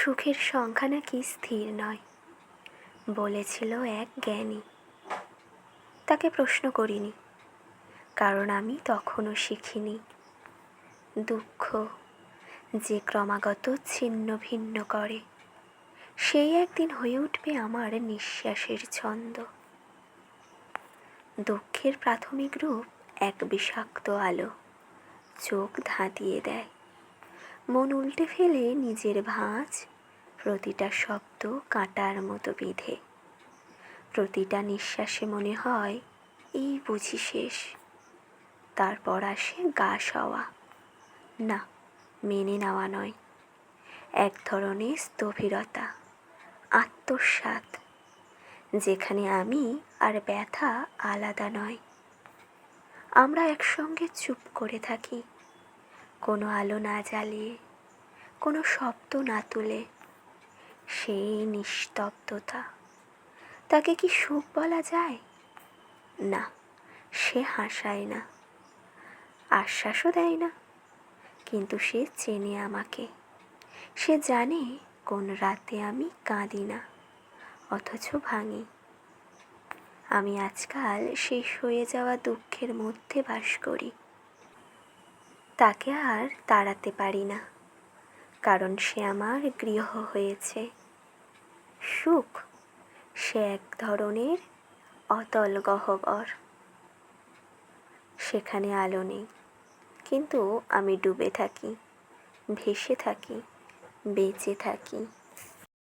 সুখের সংখ্যা নাকি স্থির নয়, বলেছিল এক জ্ঞানী। তাকে প্রশ্ন করিনি, কারণ আমি তখনও শিখিনি। দুঃখ যে ক্রমাগত ছিন্ন ভিন্ন করে, সেই একদিন হয়ে উঠবে আমার নিঃশ্বাসের ছন্দ। দুঃখের প্রাথমিক রূপ এক বিষাক্ত আলো চোখ ধাঁধিয়ে দেয়। মন উল্টে ফেলে নিজের ভাঁজ প্রতিটা শব্দ কাঁটার মতো বিধে। প্রতিটা নিঃশ্বাসে মনে হয়, এই বুঝি শেষ। তারপর আসে গা সওয়া না, মেনে নেওয়া নয়। এক ধরনের স্থবিরতা আত্মসাত যেখানে আমি আর ব্যথা আলাদা নয়। আমরা একসঙ্গে চুপ করে থাকি। কোনো আলো না জ্বালিয়ে, কোনো শব্দ না তুলে। সেই নিস্তব্ধতা। তাকে কি সুখ বলা যায়? না, সে হাসায় না, আশ্বাসও দেয় না, কিন্তু সে চেনে আমাকে। সে জানে কোন রাতে আমি কাঁদি না, অথচ ভাঙি। আমি আজকাল শেষ হয়ে যাওয়া দুঃখের মধ্যে বাস করি। তাকে আর তাড়াতে পারি না, কারণ সে আমার গৃহ হয়েছে। সুখ, সে এক ধরনের অতল গহ্বর। সেখানে আলো নেই, কিন্তু আমি ডুবে থাকি, ভেসে থাকি, বেঁচে থাকি।